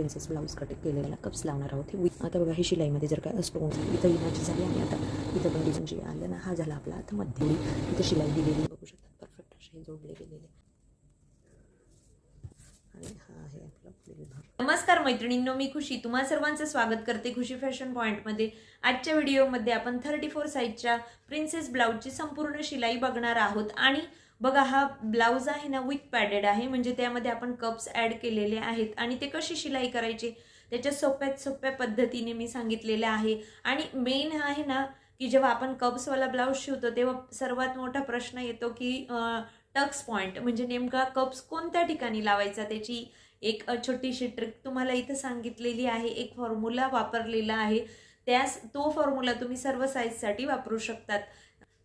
Princess blouse cut केलेला cups लावणार आहोत. हे विथ आता बघा हे शिलाईमध्ये जर का स्टोन इथं इमाची झाली आणि आता इथं पण डिझाईन जी आलं ना हा झाला आपला आता मध्य. इथं शिलाई दिलेली बघू शकता परफेक्ट असे हे जोडले गेलेले. आणि हा आहे आपला पुढील भाग. नमस्कार मैत्रिणींनो मी खुशी. तुम्हा सर्वांचं स्वागत करते खुशी फॅशन पॉईंटमध्ये आजच्या व्हिडिओमध्ये आपण थर्टी फोर साईजच्या प्रिन्सेस ब्लाऊजची संपूर्ण शिलाई बघणार आहोत. आणि बघा हा ब्लाऊज आहे ना विथ पॅडेड आहे. म्हणजे त्यामध्ये आपण कप्स ॲड केलेले आहेत. आणि ते कशी शिलाई करायची? त्याच्या सोप्यात सोप्या पद्धतीने मी सांगितलेले आहे. आणि मेन आहे ना की जेव्हा आपण कप्सवाला ब्लाऊज शिवतो तेव्हा सर्वात मोठा प्रश्न येतो की टक्स पॉईंट म्हणजे नेमका कप्स कोणत्या ठिकाणी लावायचा? त्याची एक छोटीशी ट्रिक तुम्हाला इथं सांगितलेली आहे. एक फॉर्म्युला वापरलेला आहे. त्यास तो फॉर्म्युला तुम्ही सर्व साईजसाठी वापरू शकतात.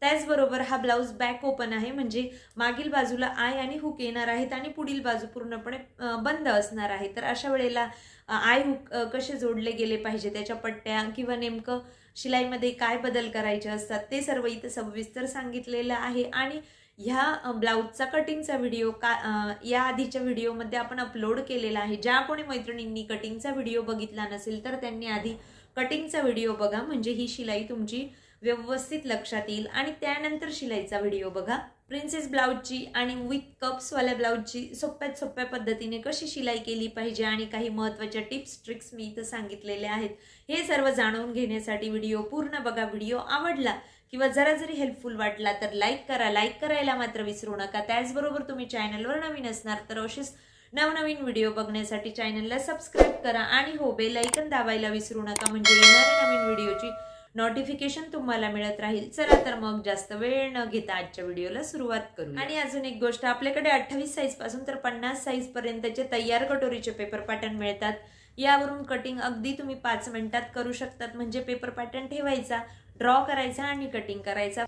त्याचबरोबर हा ब्लाऊज बॅक ओपन आहे. म्हणजे मागील बाजूला आय आणि हुक येणार आहेत आणि पुढील बाजू पूर्णपणे बंद असणार आहे. तर अशा वेळेला आय हुक कसे जोडले गेले पाहिजे? त्याच्या पट्ट्या किंवा नेमकं शिलाईमध्ये काय बदल करायचे असतात? ते सर्व इथं सविस्तर सांगितलेलं आहे. आणि ह्या ब्लाऊजचा कटिंगचा व्हिडिओ का या आधीच्या व्हिडिओमध्ये आपण अपलोड केलेला आहे. ज्या कोणी मैत्रिणींनी कटिंगचा व्हिडिओ बघितला नसेल तर त्यांनी आधी कटिंगचा व्हिडिओ बघा. म्हणजे ही शिलाई तुमची व्यवस्थित लक्षात येईल. आणि त्यानंतर शिलाईचा व्हिडिओ बघा. प्रिन्सेस ब्लाऊजची आणि विथ कप्सवाल्या ब्लाऊजची सोप्यात सोप्या पद्धतीने कशी शिलाई केली पाहिजे आणि काही महत्त्वाच्या टिप्स ट्रिक्स मी इथं सांगितलेले आहेत. हे सर्व जाणून घेण्यासाठी व्हिडिओ पूर्ण बघा. व्हिडिओ आवडला किंवा जरा जरी हेल्पफुल वाटला तर लाईक करा. लाईक करायला मात्र विसरू नका. त्याचबरोबर तुम्ही चॅनलवर नवीन असणार तर असेच नवनवीन व्हिडिओ बघण्यासाठी चॅनलला सबस्क्राईब करा. आणि हो बेल ऐकन दाबायला विसरू नका. म्हणजे येणाऱ्या नवीन व्हिडिओची नोटिफिकेशन तुम्हाला मिळत राहील. चला तर मग जास्त वेळ न घेता आजच्या व्हिडिओला सुरुवात करू आणि अजून एक गोष्ट आपल्याकडे अठ्ठावीस साईजपासून तर पन्नास साईज पर्यंतचे तयार कटोरीचे पेपर पॅटर्न मिळतात. यावरून कटिंग अगदी तुम्ही पाच मिनिटात करू शकतात. म्हणजे पेपर पॅटर्न ठेवायचा ड्रॉ करायचा आणि कटिंग करायचा.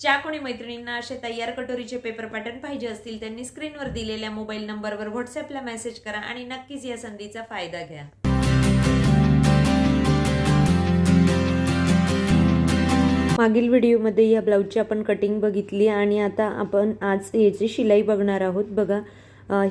ज्या कोणी मैत्रिणींना असे तयार कटोरीचे पेपर पॅटर्न पाहिजे असतील त्यांनी स्क्रीनवर दिलेल्या मोबाईल नंबरवर व्हॉट्सअपला मेसेज करा आणि नक्कीच या संधीचा फायदा घ्या. मागील व्हिडिओमध्ये या ब्लाऊजची आपण कटिंग बघितली आणि आता आपण आज याची शिलाई बघणार आहोत. बघा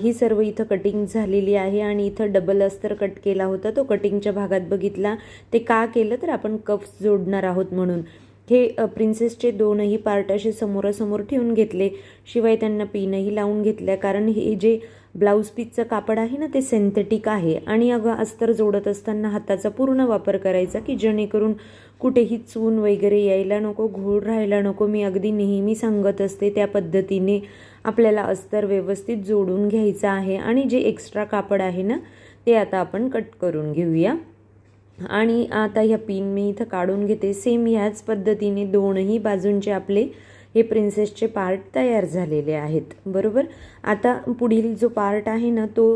ही सर्व इथं कटिंग झालेली आहे आणि इथं डबल अस्तर कट केला होता. तो कटिंगच्या भागात बघितला. ते का केलं तर आपण कप्स जोडणार आहोत म्हणून. हे प्रिन्सेसचे दोनही पार्ट असे समोरासमोर ठेवून घेतले. शिवाय त्यांना पिनही लावून घेतल्या. कारण हे जे ब्लाऊज पीसचं कापड आहे ना ते सिंथेटिक आहे. आणि अगं अस्तर जोडत असताना हाताचा पूर्ण वापर करायचा की जेणेकरून कुठेही चून वगैरे यायला नको घोळ राहायला नको. मी अगदी नेहमी सांगत असते त्या पद्धतीने आपल्याला अस्तर व्यवस्थित जोडून घ्यायचं आहे. आणि जे एक्स्ट्रा कापड आहे ना ते आता आपण कट करून घेऊया. आणि आता ह्या पिन मी इथं काढून घेते. सेम ह्याच पद्धतीने दोनही बाजूंचे आपले हे प्रिन्सेसचे पार्ट तयार झालेले आहेत. बरोबर? आता पुढील जो पार्ट आहे ना तो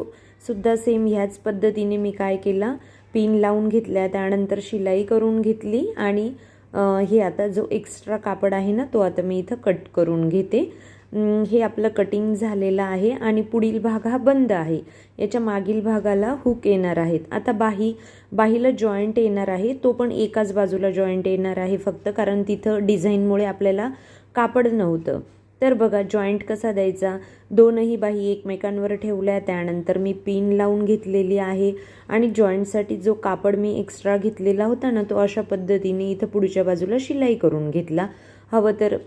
सुद्धा सेम ह्याच पद्धतीने मी काय केला? पिन लावून घेतल्या त्यानंतर शिलाई करून घेतली आणि हे आता जो एक्स्ट्रा कापड आहे ना तो आता मी इथं कट करून घेते. हे आपलं कटिंग झालेलं आहे आणि पुढील भाग हा बंद आहे. याच्या मागील भागाला हुक येणार आहेत. आता बाही बाहीला जॉईंट येणार आहे. तो पण एकाच बाजूला जॉईंट येणार आहे फक्त कारण तिथं डिझाईनमुळे आपल्याला कापड नव्हतं. तर बघा जॉईंट कसा द्यायचा? दोनही बाही एकमेकांवर ठेवल्या त्यानंतर मी पिन लावून घेतलेली आहे आणि जॉईंटसाठी जो कापड मी एक्स्ट्रा घेतलेला होता ना तो अशा पद्धतीने इथं पुढच्या बाजूला शिलाई करून घेतला. हवं तर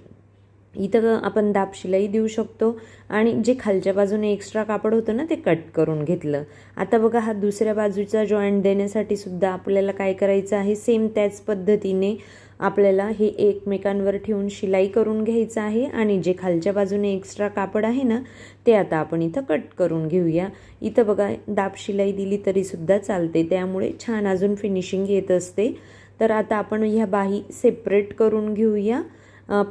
इथं आपण दाब शिलाई देऊ शकतो आणि जे खालच्या बाजूने एक्स्ट्रा कापड होतं ना ते कट करून घेतलं. आता बघा हा दुसऱ्या बाजूचा जॉईंट देण्यासाठी सुद्धा आपल्याला काय करायचं आहे? सेम त्याच पद्धतीने आपल्याला हे एकमेकांवर ठेवून शिलाई करून घ्यायचं आहे आणि जे खालच्या बाजूने एक्स्ट्रा कापड आहे ना ते आता आपण इथं कट करून घेऊया. इथं बघा दाब शिलाई दिली तरीसुद्धा चालते. त्यामुळे छान अजून फिनिशिंग येत असते. तर आता आपण ह्या बाही सेपरेट करून घेऊया.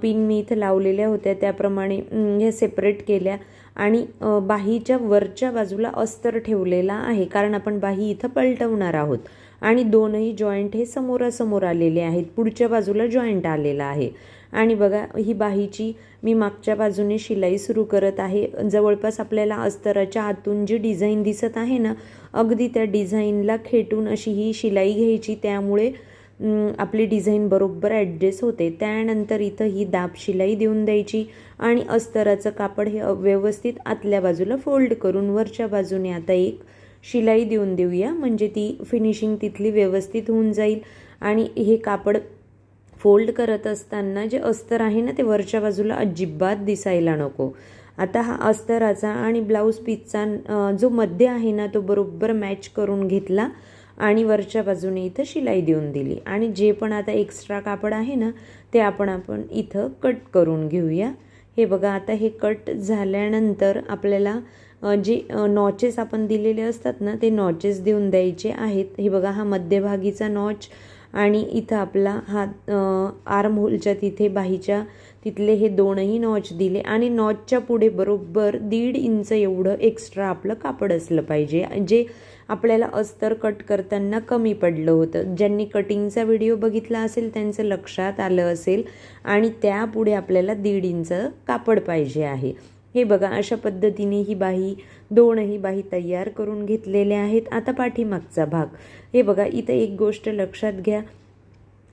पिन मी इथं लावलेल्या होत्या. त्याप्रमाणे ह्या सेपरेट केल्या. आणि बाहीच्या वरच्या बाजूला अस्तर ठेवलेला आहे. कारण आपण बाही इथं पलटवणार आहोत. आणि दोनही जॉईंट हे समोरासमोर आलेले आहेत. पुढच्या बाजूला जॉईंट आलेला आहे. आणि बघा ही बाहीची मी मागच्या बाजूने शिलाई सुरू करत आहे. जवळपास आपल्याला अस्तराच्या आतून जी डिझाईन दिसत आहे ना अगदी त्या डिझाईनला खेटून अशी ही शिलाई घ्यायची. त्यामुळे आपली डिझाईन बरोबर ॲडजस्ट होते. त्यानंतर इथं ही दाब शिलाई देऊन द्यायची आणि अस्तराचं कापड हे व्यवस्थित आतल्या बाजूला फोल्ड करून वरच्या बाजूने आता एक शिलाई देऊन देऊया. म्हणजे ती फिनिशिंग तिथली व्यवस्थित होऊन जाईल. आणि हे कापड फोल्ड करत असताना जे अस्तर आहे ना ते वरच्या बाजूला अजिबात दिसायला नको. आता हा अस्तराचा आणि ब्लाऊज पीसचा जो मध्य आहे ना तो बरोबर मॅच करून घेतला आणि वरच्या बाजूने इथं शिलाई देऊन दिली. आणि जे पण आता एक्स्ट्रा कापड आहे ना ते आपण आपण इथं कट करून घेऊया. हे बघा आता हे कट झाल्यानंतर आपल्याला जे नॉचेस आपण दिलेले असतात ना ते नॉचेस देऊन द्यायचे आहेत. हे बघा हा मध्यभागीचा नॉच आणि इथं आपला हा आर्म होलच्या तिथे बाहीच्या तिथले हे दोनही नॉच दिले. आणि नॉचच्या पुढे बरोबर दीड इंच एवढं एक्स्ट्रा आपलं कापड असलं पाहिजे जे आपल्याला अस्तर कट करताना कमी पडलं होतं. ज्यांनी कटिंगचा व्हिडिओ बघितला असेल त्यांचं लक्षात आलं असेल. आणि त्यापुढे आपल्याला दीड इंच कापड पाहिजे आहे. हे बघा अशा पद्धतीने ही बाही दोनही बाही तयार करून घेतलेल्या आहेत. आता पाठीमागचा भाग. हे बघा इथं एक गोष्ट लक्षात घ्या.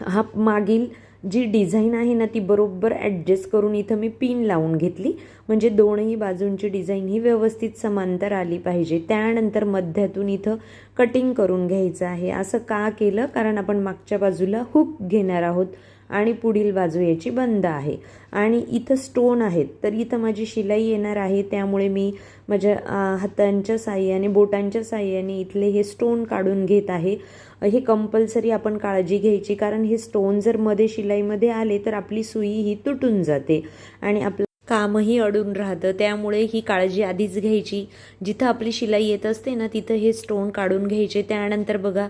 हा मागील जी डिझाईन आहे ना ती बरोबर ॲडजस्ट करून इथं मी पिन लावून घेतली. म्हणजे दोनही बाजूंची डिझाईन ही व्यवस्थित समांतर आली पाहिजे. त्यानंतर मध्यातून इथं कटिंग करून घ्यायचं आहे. असं का केलं? कारण आपण मागच्या बाजूला हुक घेणार आहोत. आणि पुढील बाजू याची बंद आहे. आणि इथं स्टोन आहेत. तर इथं माझी शिलाई येणार आहे. त्यामुळे मी माझ्या हातांच्या साह्याने बोटांच्या साह्याने इथले हे स्टोन काढून घेत आहे. हे कंपल्सरी आपण काळजी घ्यायची. कारण हे स्टोन जर मध्ये शिलाईमध्ये आले तर आपली सुई ही तुटून जाते. आणि आपलं कामही अडून राहतं. त्यामुळे ही काळजी आधीच घ्यायची. जिथं आपली शिलाई येत असते ना तिथं हे स्टोन काढून घ्यायचे. त्यानंतर बघा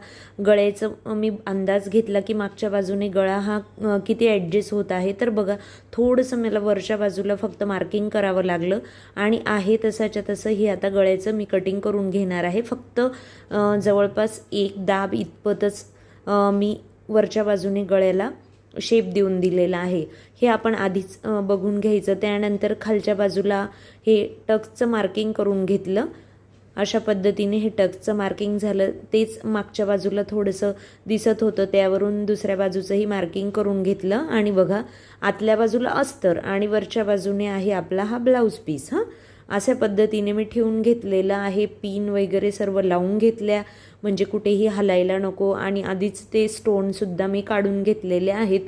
गळ्याचं मी अंदाज घेतला की मागच्या बाजूने गळा हा किती ॲडजस्ट होत आहे. तर बघा थोडंसं मला वरच्या बाजूला फक्त मार्किंग करावं लागलं. आणि आहे तसाच्या तसं हे आता गळ्याचं मी कटिंग करून घेणार आहे. फक्त जवळपास एक दाब इतपतच मी वरच्या बाजूने गळ्याला शेप देऊन दिलेला आहे. हे आपण आधीच बघून घ्यायचं. त्यानंतर खालच्या बाजूला हे टक्सचं मार्किंग करून घेतलं. अशा पद्धतीने हे टक्सचं मार्किंग झालं. तेच मागच्या बाजूला थोडंसं दिसत होतं. त्यावरून दुसऱ्या बाजूचंही मार्किंग करून घेतलं. आणि बघा आतल्या बाजूला अस्तर आणि वरच्या बाजूने आहे आपला हा ब्लाऊज पीस हां. अशा पद्धतीने मी ठेवून घेतलेलं आहे. पिन वगैरे सर्व लावून घेतल्या. म्हणजे कुठेही हलायला नको. आणि आधीच ते स्टोनसुद्धा मी काढून घेतलेले आहेत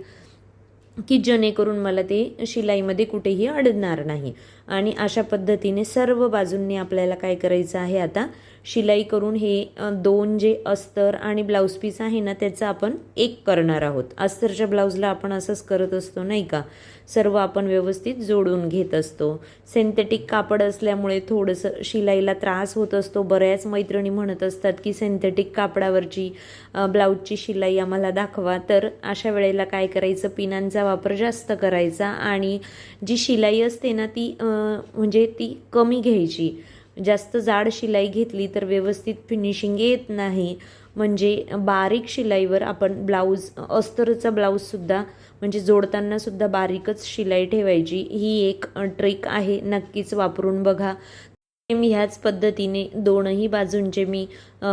की जेणेकरून मला ते शिलाईमध्ये कुठेही अडणार नाही. आणि अशा पद्धतीने सर्व बाजूंनी आपल्याला काय करायचं आहे आता? शिलाई करून हे दोन जे अस्तर आणि ब्लाऊज पीस आहे ना त्याचं आपण एक करणार आहोत. अस्तरच्या ब्लाऊजला आपण असंच करत असतो नाही का? सर्व आपण व्यवस्थित जोडून घेत असतो. सिंथेटिक कापड असल्यामुळे थोडंसं शिलाईला त्रास होत असतो. बऱ्याच मैत्रिणी म्हणत असतात की सिंथेटिक कापडावरची ब्लाऊजची शिलाई आम्हाला दाखवा. तर अशा वेळेला काय करायचं? पिनांचा वापर जास्त करायचा आणि जी शिलाई असते ना ती म्हणजे ती कमी घ्यायची. जास्त जाड शिलाई घेतली तर व्यवस्थित फिनिशिंग येत नाही. म्हणजे बारीक शिलाईवर आपण ब्लाऊज अस्तरचा ब्लाऊजसुद्धा म्हणजे जोडतानासुद्धा बारीकच शिलाई ठेवायची. ही एक ट्रिक आहे नक्कीच वापरून बघा. मी ह्याच पद्धतीने दोनही बाजूंचे मी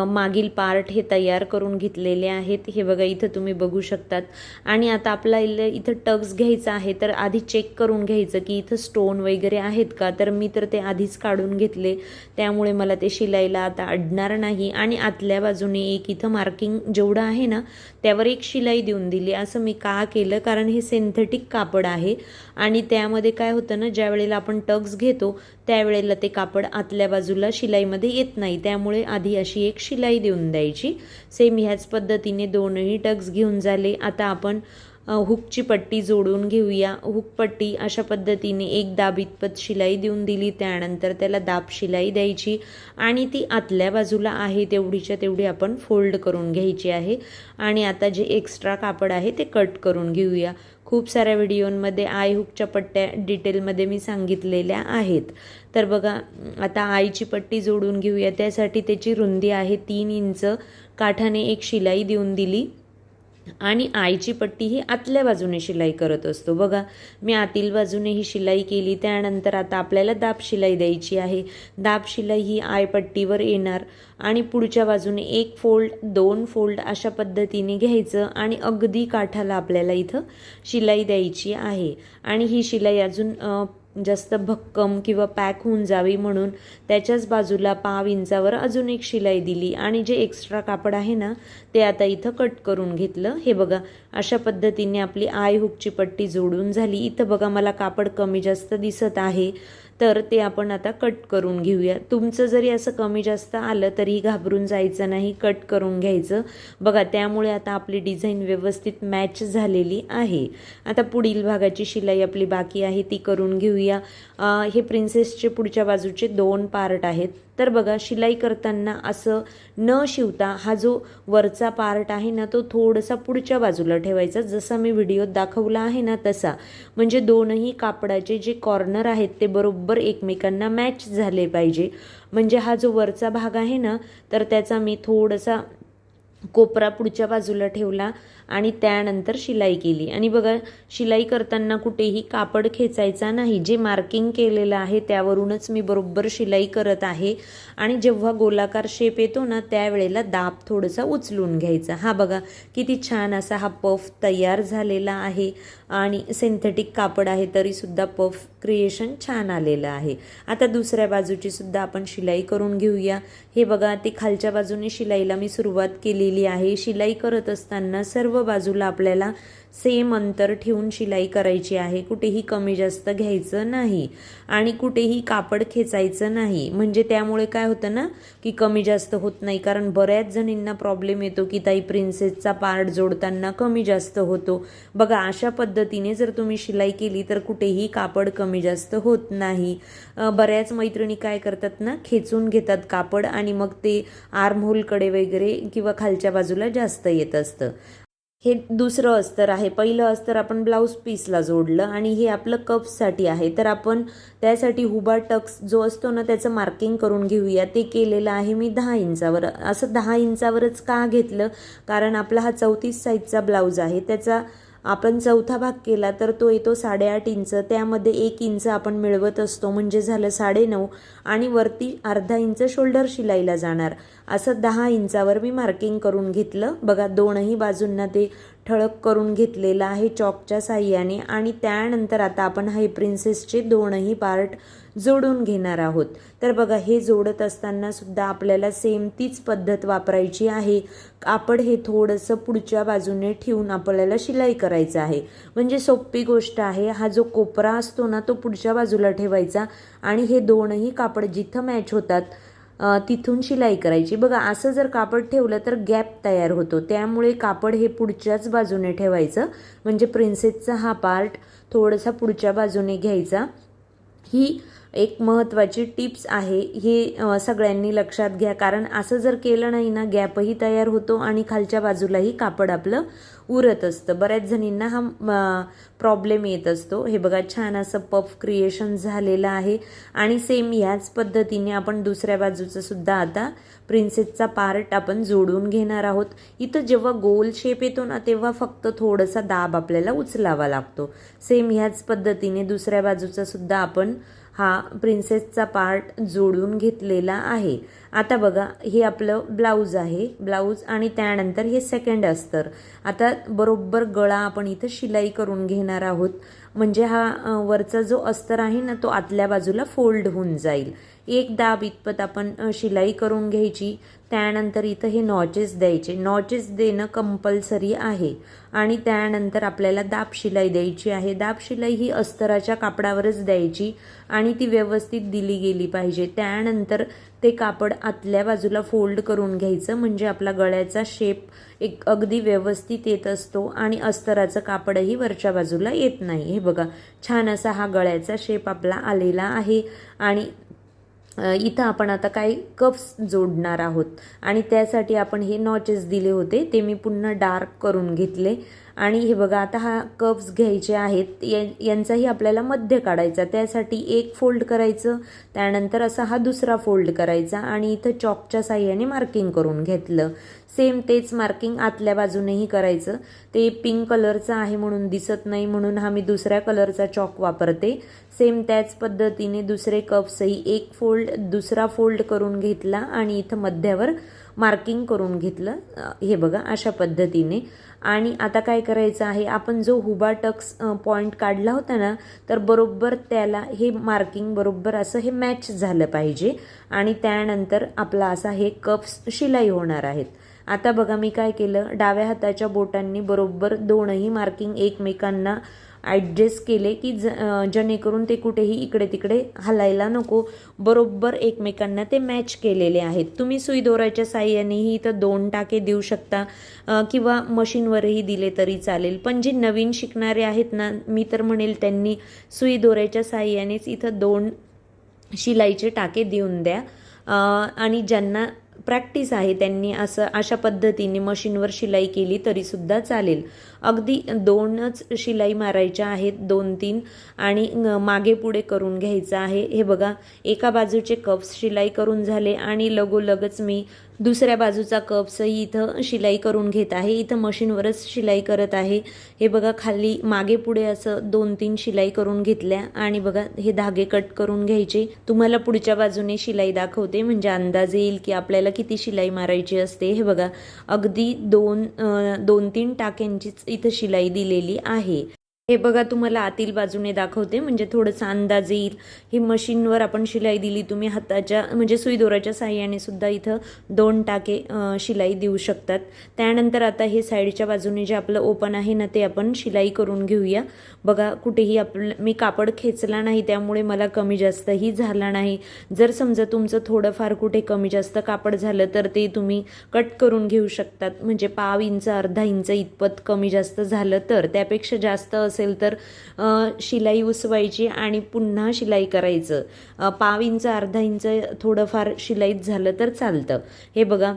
मागील पार्ट हे तयार करून घेतलेले आहेत. हे बघा इथं तुम्ही बघू शकतात. आणि आता आपला इथं टक्स घ्यायचं आहे तर आधी चेक करून घ्यायचं की इथं स्टोन वगैरे आहेत का? तर मी तर ते आधीच काढून घेतले. त्यामुळे मला ते शिलाईला आता अडणार नाही. आणि आतल्या बाजूने एक इथं मार्किंग जेवढं आहे ना त्यावर एक शिलाई देऊन दिली. असं मी का केलं? कारण हे सिंथेटिक कापड आहे. आणि त्यामध्ये काय होतं ना ज्या वेळेला आपण टक्स घेतो त्यावेळेला ते कापड आतल्या बाजूला शिलाईमध्ये येत नाही. त्यामुळे आधी अशी एक शिलाई देऊन द्यायची. सेम ह्याच पद्धतीने दोनही टक्स घेऊन झाले. आता आपण हुकची पट्टी जोडून घेऊया. हुक पट्टी अशा पद्धतीने एक दाब इतपत शिलाई देऊन दिली. त्यानंतर त्याला दाब शिलाई द्यायची आणि ती आतल्या बाजूला आहे तेवढीच्या तेवढी आपण फोल्ड करून घ्यायची आहे. आणि आता जे एक्स्ट्रा कापड आहे ते कट करून घेऊया. खूप साऱ्या व्हिडिओंमध्ये आय हुकच्या पट्ट्या डिटेलमध्ये मी सांगितलेल्या आहेत. तर बघा आता आईची पट्टी जोडून घेऊया. त्यासाठी त्याची रुंदी आहे तीन इंच. काठाने एक शिलाई देऊन दिली. आणि आईची पट्टी ही आतल्या बाजूने शिलाई करत असतो. बघा मी आतील बाजूने ही शिलाई केली त्यानंतर आता आपल्याला दाब शिलाई द्यायची आहे. दाब शिलाई ही आय पट्टीवर येणार आणि पुढच्या बाजूने एक फोल्ड दोन फोल्ड अशा पद्धतीने घ्यायचं आणि अगदी काठाला आपल्याला इथं शिलाई द्यायची आहे. आणि ही शिलाई अजून जास्त भक्कम किंवा पॅक होऊन जावी म्हणून त्याच्याच बाजूला पाव इंचावर अजून एक शिलाई दिली. आणि जे एक्स्ट्रा कापड आहे ना ते आता इथं कट करून घेतलं. हे बघा अशा पद्धतीने आपली आय हुकची पट्टी जोडून झाली. इथं बघा मला कापड कमी जास्त दिसत आहे. तर ते आपण आता कट करून घेऊया. तुमचं जरी असं कमी जास्त आलं तरी घाबरून जायचं नाही कट करून घ्यायचं. बघा त्यामुळे आता आपली डिझाईन व्यवस्थित मॅच झालेली आहे. आता पुढील भागाची शिलाई आपली बाकी आहे ती करून घेऊया. हे प्रिन्सेसचे पुढच्या बाजूचे दोन पार्ट आहेत. तर बघा शिलाई करताना असं न शिवता हा जो वरचा पार्ट आहे ना तो थोडासा पुढच्या बाजूला ठेवायचा. जसा मी व्हिडिओत दाखवला आहे ना तसा. म्हणजे दोनही कापडाचे जे कॉर्नर आहेत ते बरोबर एकमेकांना मॅच झाले पाहिजे. म्हणजे हा जो वरचा भाग आहे ना तर त्याचा मी थोडासा कोपरा पुढच्या बाजूला ठेवला आणि त्यानंतर शिलाई केली. आणि बघा शिलाई करताना कुठेही कापड खेचायचा नाही. जे मार्किंग केलेलं आहे त्यावरूनच मी बरोबर शिलाई करत आहे. आणि जेव्हा गोलाकार शेप येतो ना त्यावेळेला दाब थोडासा उचलून घ्यायचा. हा बघा किती छान असा हा पफ तयार झालेला आहे. आणि सिंथेटिक कापड आहे तरीसुद्धा पफ क्रिएशन छान आलेलं आहे. आता दुसऱ्या बाजूची सुद्धा आपण शिलाई करून घेऊया. हे बघा ते खालच्या बाजूने शिलाईला मी सुरुवात केलेली आहे. शिलाई करत असताना सर्व बाजूला आपल्याला सेम अंतर ठेवून शिलाई करायची आहे कुठेही कमी जास्त घ्यायचं नाही आणि कुठेही कापड खेचायचं नाही. म्हणजे त्यामुळे काय होतं ना की कमी जास्त होत नाही. कारण बऱ्याच जणींना प्रॉब्लेम येतो की ताई प्रिन्सेसचा पार्ट जोडताना कमी जास्त होतो. बघा अशा पद्धतीने जर तुम्ही शिलाई केली तर कुठेही कापड कमी जास्त होत नाही. बऱ्याच मैत्रिणी काय करतात ना खेचून घेतात कापड आणि मग ते आर्महोलकडे वगैरे किंवा खालच्या बाजूला जास्त येत असतं. हे दुसरं अस्तर आहे. पहिलं अस्तर आपण ब्लाऊज पीसला जोडलं आणि हे आपलं कप्ससाठी आहे. तर आपण त्यासाठी हुबा टक्स जो असतो ना त्याचं मार्किंग करून घेऊया. ते केलेलं आहे मी दहा इंचावर. असं दहा इंचावरच का घेतलं? कारण आपला हा चौतीस साईजचा ब्लाऊज आहे. त्याचा आपण चौथा भाग केला तर तो येतो साडेआठ इंच. त्यामध्ये एक इंच आपण मिळवत असतो म्हणजे झालं साडेनऊ आणि वरती अर्धा इंच शोल्डर शिलाईला जाणार. असं दहा इंचावर मी मार्किंग करून घेतलं. बघा दोनही बाजूंना ते ठळक करून घेतलेलं आहे चॉकच्या साह्याने. आणि त्यानंतर आता आपण हाय प्रिन्सेसचे दोनही पार्ट जोडून घेणार आहोत. तर बघा हे जोडत असताना सुद्धा आपल्याला सेम तीच पद्धत वापरायची आहे. कापड हे थोडंसं पुढच्या बाजूने ठेवून आपल्याला शिलाई करायचं आहे. म्हणजे सोपी गोष्ट आहे हा जो कोपरा असतो ना तो पुढच्या बाजूला ठेवायचा आणि हे दोनही कापड जिथं मॅच होतात तिथून शिलाई करायची. बघा असं जर कापड ठेवलं तर गॅप तयार होतो. त्यामुळे कापड हे पुढच्याच बाजूने ठेवायचं. म्हणजे प्रिन्सेसचा हा पार्ट थोडासा पुढच्या बाजूने घ्यायचा. ही एक महत्त्वाची टिप्स आहे हे सगळ्यांनी लक्षात घ्या. कारण असं जर केलं नाही ना गॅपही तयार होतो आणि खालच्या बाजूलाही कापड आपलं उरत असतं. बऱ्याच जणींना हा प्रॉब्लेम येत असतो. हे बघा छान असं पफ क्रिएशन झालेलं आहे. आणि सेम ह्याच पद्धतीने आपण दुसऱ्या बाजूचं सुद्धा आता प्रिन्सेसचा पार्ट आपण जोडून घेणार आहोत. इथं जेव्हा गोल शेप येतो ना तेव्हा फक्त थोडासा दाब आपल्याला उचलावा लागतो. सेम ह्याच पद्धतीने दुसऱ्या बाजूचा सुद्धा आपण हा प्रिन्सेसचा पार्ट जोडून घेतलेला आहे. आता बघा हे आपलं ब्लाऊज आहे. ब्लाऊज आणि त्यानंतर हे सेकंड अस्तर. आता बरोबर गळा आपण इथं शिलाई करून घेणार आहोत. म्हणजे हा वरचा जो अस्तर आहे ना तो आतल्या बाजूला फोल्ड होऊन जाईल. एक दाब इतपत आपण शिलाई करून घ्यायची. त्यानंतर इथं हे नॉचेस द्यायचे. नॉचेस देणं कंपल्सरी आहे. आणि त्यानंतर आपल्याला दाब शिलाई द्यायची आहे. दाब शिलाई ही अस्तराच्या कापडावरच द्यायची आणि ती व्यवस्थित दिली गेली पाहिजे. त्यानंतर ते कापड आतल्या बाजूला फोल्ड करून घ्यायचं. म्हणजे आपला गळ्याचा शेप एक अगदी व्यवस्थित येत असतो आणि अस्तराचं कापडही वरच्या बाजूला येत नाही. हे बघा छान असा हा गळ्याचा शेप आपला आलेला आहे. आणि इथं आपण आता काही कप्स जोडणार आहोत. आणि त्यासाठी आपण हे नॉचेस दिले होते ते मी पुन्हा डार्क करून घेतले. आणि हे बघा आता हा कप्स घ्यायचे आहेत या यांचाही आपल्याला मध्य काढायचा. त्यासाठी एक फोल्ड करायचं त्यानंतर असा हा दुसरा फोल्ड करायचा आणि इथं चॉकच्या साह्याने मार्किंग करून घेतलं. सेम तेच मार्किंग आतल्या बाजूनेही करायचं. ते पिंक कलरचं आहे म्हणून दिसत नाही म्हणून हा मी दुसऱ्या कलरचा चॉक वापरते. सेम त्याच पद्धतीने दुसरे कप्सही एक फोल्ड दुसरा फोल्ड करून घेतला आणि इथं मध्यावर मार्किंग करून घेतलं. हे बघा अशा पद्धतीने. आणि आता काय करायचं आहे आपण जो हुबा टक्स पॉईंट काढला होता ना तर बरोबर त्याला हे मार्किंग बरोबर असं हे मॅच झालं पाहिजे. आणि त्यानंतर आपला असा हे कप्स शिलाई होणार आहेत. आता बघा मी काय केलं? डाव्या हाताच्या बोटांनी बरोबर दोनही मार्किंग एकमेकांना ॲडजस्ट केले की ज जेणेकरून ते कुठेही इकडे तिकडे हलायला नको. बरोबर एकमेकांना ते मॅच केलेले आहेत. तुम्ही सुई दोराच्या साह्यानेही इथं दोन टाके देऊ शकता किंवा मशीनवरही दिले तरी चालेल. पण जे नवीन शिकणारे आहेत ना मी तर म्हणेल त्यांनी सुई दोऱ्याच्या साह्यानेच इथं दोन शिलाईचे टाके देऊन द्या. आणि ज्यांना प्रॅक्टिस आहे त्यांनी असं अशा पद्धतीने मशीनवर शिलाई केली तरीसुद्धा चालेल. अगदी दोनच शिलाई मारायच्या आहेत दोन तीन आणि मागे पुढे करून घ्यायचं आहे. हे बघा एका बाजूचे कप्स शिलाई करून झाले आणि लगोलगच मी दुसऱ्या बाजूचा कप्सही इथं शिलाई करून घेत आहे. इथं मशीनवरच शिलाई करत आहे. हे बघा खाली मागे पुढे असं दोन तीन शिलाई करून घेतल्या आणि बघा हे धागे कट करून घ्यायचे. तुम्हाला पुढच्या बाजूने शिलाई दाखवते. म्हणजे अंदाज येईल की आपल्याला किती शिलाई मारायची असते. हे बघा अगदी दोन दोन तीन टाक्यांचीच इथं शिलाई दिलेली आहे. हे बघा तुम्हाला आतील बाजूने दाखवते. म्हणजे थोडंसं अंदाज येईल. ही मशीनवर आपण शिलाई दिली तुम्ही हाताच्या म्हणजे सुईदोराच्या साह्याने सुद्धा इथं दोन टाके शिलाई देऊ शकतात. त्यानंतर आता हे साईडच्या बाजूने जे आपलं ओपन आहे ना ते आपण शिलाई करून घेऊया. बघा कुठेही आपलं मी कापड खेचला नाही त्यामुळे मला कमी जास्तही झाला नाही. जर समजा तुमचं थोडंफार कुठे कमी जास्त कापड झालं तर ते तुम्ही कट करून घेऊ शकतात. म्हणजे पाव इंच अर्धा इंच इतपत कमी जास्त झालं तर त्यापेक्षा जास्त असेल असेल तर शिलाई उसवायची आणि पुन्हा शिलाई करायचं. पाव इंच अर्धा इंच थोडंफार शिलाईत झालं तर चालतं. हे बघा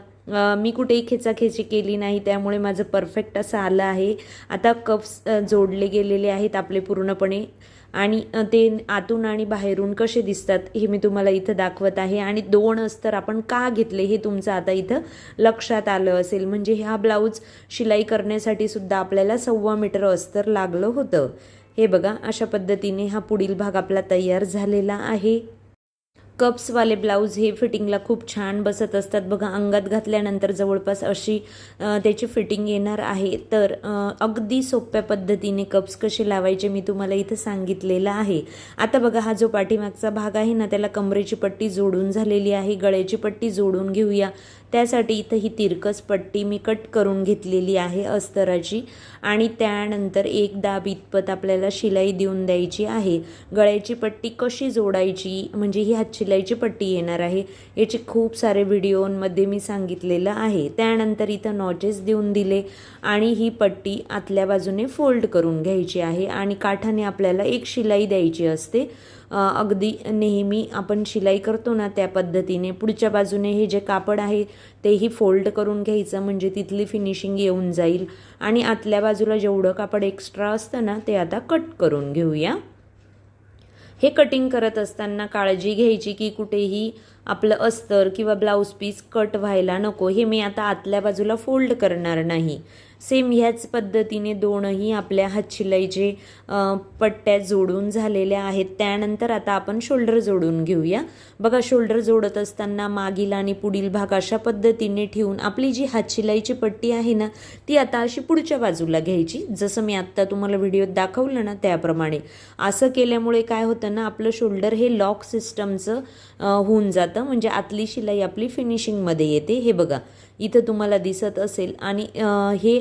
मी कुठेही खेचाखेची केली नाही त्यामुळे माझं परफेक्ट असं आलं आहे. आता कप्स जोडले गेलेले आहेत आपले पूर्णपणे. आणि ते आतून आणि बाहेरून कसे दिसतात हे मी तुम्हाला इथं दाखवत आहे. आणि दोन अस्तर आपण का घेतले हे तुमचं आता इथं लक्षात आलं असेल. म्हणजे हा ब्लाऊज शिलाई करण्यासाठी सुद्धा आपल्याला सव्वा मीटर अस्तर लागलं होतं. हे बघा अशा पद्धतीने हा पुढील भाग आपला तयार झालेला आहे. कप्सवाले ब्लाऊज हे फिटिंगला खूप छान बसत असतात. बघा अंगात घातल्यानंतर जवळपास अशी त्याची फिटिंग येणार आहे. तर अगदी सोप्या पद्धतीने कप्स कसे लावायचे मी तुम्हाला इथं सांगितलेलं आहे. आता बघा हा जो पाठीमागचा भाग आहे ना त्याला कमरेची पट्टी जोडून झालेली आहे. गळ्याची पट्टी जोडून घेऊया. त्यासाठी इथं ही तिरकस पट्टी मी कट करून घेतलेली आहे अस्तराची. आणि त्यानंतर एक दाब इतपत आपल्याला शिलाई देऊन द्यायची आहे. गळ्याची पट्टी कशी जोडायची? म्हणजे ही हात शिलाईची पट्टी येणार आहे. याचे खूप सारे व्हिडिओमध्ये मी सांगितलेलं आहे. त्यानंतर इथं नॉचेस देऊन दिले आणि ही पट्टी आतल्या बाजूने फोल्ड करून घ्यायची आहे. आणि काठाने आपल्याला एक शिलाई द्यायची असते. अगदी नेहमी आपण शिलाई करतो ना त्या पद्धतीने. पुढच्या बाजूने हे जे कापड आहे तेही फोल्ड करून घ्यायचं म्हणजे तिथली फिनिशिंग येऊन जाईल. आणि आतल्या बाजूला जेवढं कापड एक्स्ट्रा असतं ना ते आता कट करून घेऊया. हे कटिंग करत असताना काळजी घ्यायची की कुठेही आपलं अस्तर किंवा ब्लाऊज पीस कट व्हायला नको. हे मी आता आतल्या बाजूला फोल्ड करणार नाही. सेम ह्याच पद्धतीने दोनही आपल्या हातशिलाईचे जे पट्ट्या जोडून झालेल्या आहेत त्यानंतर आता आपण शोल्डर जोडून घेऊया. बघा शोल्डर जोडत असताना मागील आणि पुढील भाग अशा पद्धतीने ठेवून आपली जी हातशिलाईची पट्टी आहे ना ती आता अशी पुढच्या बाजूला घ्यायची. जसं मी आत्ता तुम्हाला व्हिडिओत दाखवलं ना त्याप्रमाणे. असं केल्यामुळे काय होतं ना आपलं शोल्डर हे लॉक सिस्टमचं होऊन जातं. म्हणजे आतली शिलाई आपली फिनिशिंगमध्ये येते. हे बघा इथं तुम्हाला दिसत असेल. आणि हे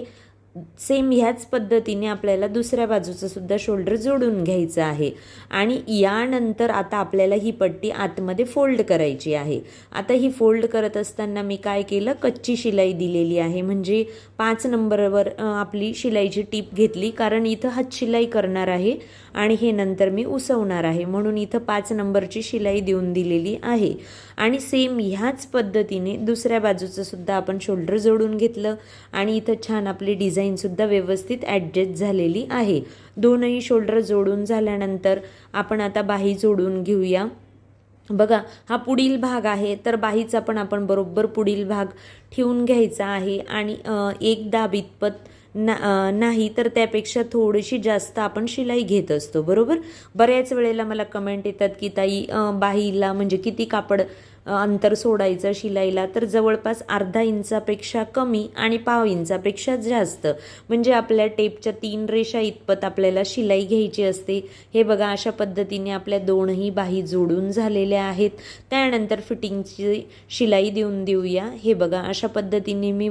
सेम ह्याच पद्धतीने आपल्याला दुसऱ्या बाजूचं सुद्धा शोल्डर जोडून घ्यायचं आहे. आणि यानंतर आता आपल्याला ही पट्टी आतमध्ये फोल्ड करायची आहे. आता ही फोल्ड करत असताना मी काय केलं? कच्ची शिलाई दिलेली आहे. म्हणजे पाच नंबरवर आपली शिलाईची टीप घेतली. कारण इथं हात शिलाई करणार आहे आणि हे नंतर मी उसवणार आहे. म्हणून इथं पाच नंबरची शिलाई देऊन दिलेली आहे. आणि सेम ह्याच पद्धतीने दुसऱ्या बाजूचं सुद्धा आपण शोल्डर जोडून घेतलं. आणि इथं छान आपली डिझाईन डिझाईनसुद्धा व्यवस्थित ॲडजस्ट झालेली आहे. दोनही शोल्डर जोडून झाल्यानंतर आपण आता बाही जोडून घेऊया. बघा हा पुढील भाग आहे तर बाहीचा पण आपण बरोबर पुढील भाग ठेवून घ्यायचा आहे आणि एक दाब इतपत ना नाही तर त्यापेक्षा थोडीशी जास्त आपण शिलाई घेत असतो बरोबर? बऱ्याच वेळेला मला कमेंट येतात की ताई बाहीला म्हणजे किती कापड अंतर सोडायचं शिलाईला तर जवळपास अर्धा इंचापेक्षा कमी आणि पाव इंचापेक्षा जास्त. म्हणजे आपल्या टेपच्या तीन रेषा इतपत आपल्याला शिलाई घ्यायची असते. हे बघा अशा पद्धतीने आपल्या दोनही बाही जोडून झालेल्या आहेत. त्यानंतर फिटिंगची शिलाई देऊन देऊया. हे बघा अशा पद्धतीने मी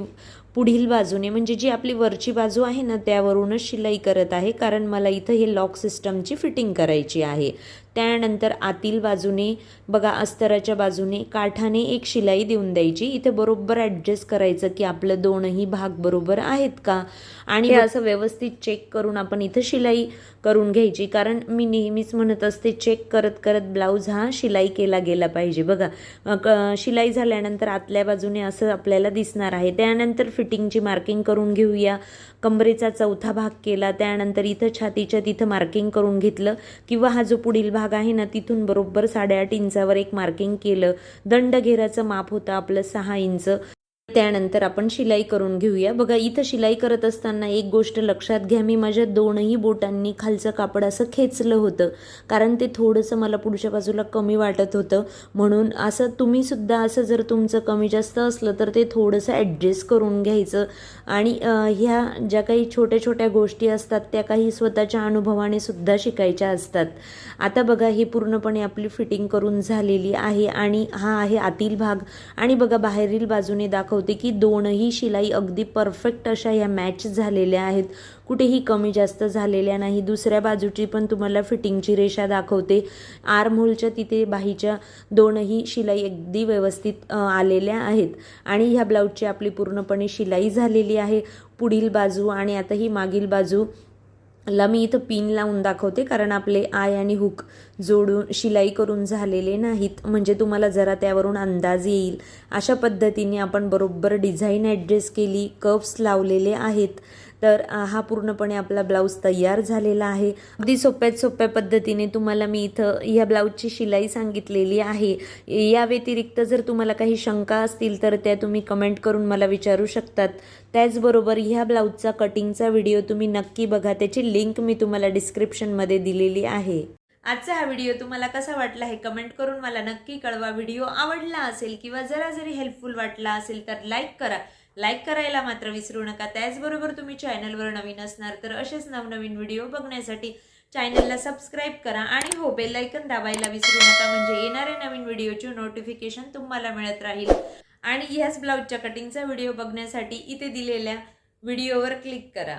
पुढील बाजूने म्हणजे जी आपली वरची बाजू आहे ना त्यावरूनच शिलाई करत आहे कारण मला इथं हे लॉक सिस्टमची फिटिंग करायची आहे. त्यानंतर आतील बाजूने बघा अस्तराच्या बाजूने काठाने एक शिलाई देऊन द्यायची. इथे बरोबर ॲडजस्ट करायचं की आपलं दोनही भाग बरोबर आहेत का? आणि असं व्यवस्थित चेक करून आपण इथं शिलाई करून घ्यायची. कारण मी नेहमीच म्हणत असते चेक करत करत ब्लाऊज हा शिलाई केला गेला पाहिजे. बघा क- शिलाई झाल्यानंतर आतल्या बाजूने असं आपल्याला दिसणार आहे. त्यानंतर फिटिंगची मार्किंग करून घेऊया. कमरेचा चौथा भाग केला. त्यानंतर इथं छातीच्या तिथं मार्किंग करून घेतलं. किंवा हा जो पुढील भाग आहे ना तिथून बरोबर साडेआठ इंचावर एक मार्किंग केलं. दंडघेराचं माप होतं आपलं सहा इंच. त्यानंतर आपण शिलाई करून घेऊया. बघा इथं शिलाई करत असताना एक गोष्ट लक्षात घ्या. मी माझ्या दोनही बोटांनी खालचं कापड असं खेचलं होतं. कारण ते थोडंसं मला पुढच्या बाजूला कमी वाटत होतं. म्हणून असं तुम्ही सुद्धा असं जर तुमचं कमी जास्त असलं तर ते थोडंसं ॲडजस्ट करून घ्यायचं. आणि ह्या ज्या काही छोट्या छोट्या गोष्टी असतात त्या काही स्वतःच्या अनुभवाने सुद्धा शिकायच्या असतात. आता बघा ही पूर्णपणे आपली फिटिंग करून झालेली आहे. आणि हा आहे आतील भाग. आणि बघा बाहेरील बाजूने होते की दोनही शिलाई अगदी परफेक्ट अशा ह्या मॅच झालेल्या आहेत. कुठेही कमी जास्त झालेल्या नाही. दुसऱ्या बाजूची पण तुम्हाला फिटिंगची रेषा दाखवते. आर्महोलच्या तिथे बाहीच्या दोनही शिलाई अगदी व्यवस्थित आलेल्या आहेत. आणि ह्या ब्लाऊजची आपली पूर्णपणे शिलाई झालेली आहे. पुढील बाजू आणि आता ही मागील बाजू ला मी इथं पिन लावून दाखवते कारण आपले आय आणि हुक जोडून शिलाई करून झालेले नाहीत. म्हणजे तुम्हाला जरा त्यावरून अंदाज येईल. अशा पद्धतीने आपण बरोबर डिझाईन ॲडजस्ट केली कप्स लावलेले आहेत. तर हा पूर्णपणे आपला ब्लाऊज तयार झालेला आहे. अगदी सोप्यात सोप्या पद्धतीने तुम्हाला मी इथं ह्या ब्लाऊजची शिलाई सांगितलेली आहे. या व्यतिरिक्त जर तुम्हाला काही शंका असतील तर त्या तुम्ही कमेंट करून मला विचारू शकतात. त्याचबरोबर ह्या ब्लाऊजचा कटिंगचा व्हिडिओ तुम्ही नक्की बघा. त्याची लिंक मी तुम्हाला डिस्क्रिप्शनमध्ये दिलेली आहे. आजचा हा व्हिडिओ तुम्हाला कसा वाटला हे कमेंट करून मला नक्की कळवा. व्हिडिओ आवडला असेल किंवा जरा जरी हेल्पफुल वाटला असेल तर लाईक करा. लाईक करायला मात्र विसरू नका. त्याचबरोबर तुम्ही चॅनलवर नवीन असणार तर असेच नवनवीन व्हिडिओ बघण्यासाठी चॅनलला सबस्क्राईब करा आणि हो बेलायकन दाबायला विसरू नका. म्हणजे येणाऱ्या नवीन व्हिडिओचे नोटिफिकेशन तुम्हाला मिळत राहील. आणि ह्याच ब्लाऊजच्या कटिंगचा व्हिडिओ बघण्यासाठी इथे दिलेल्या व्हिडिओवर क्लिक करा.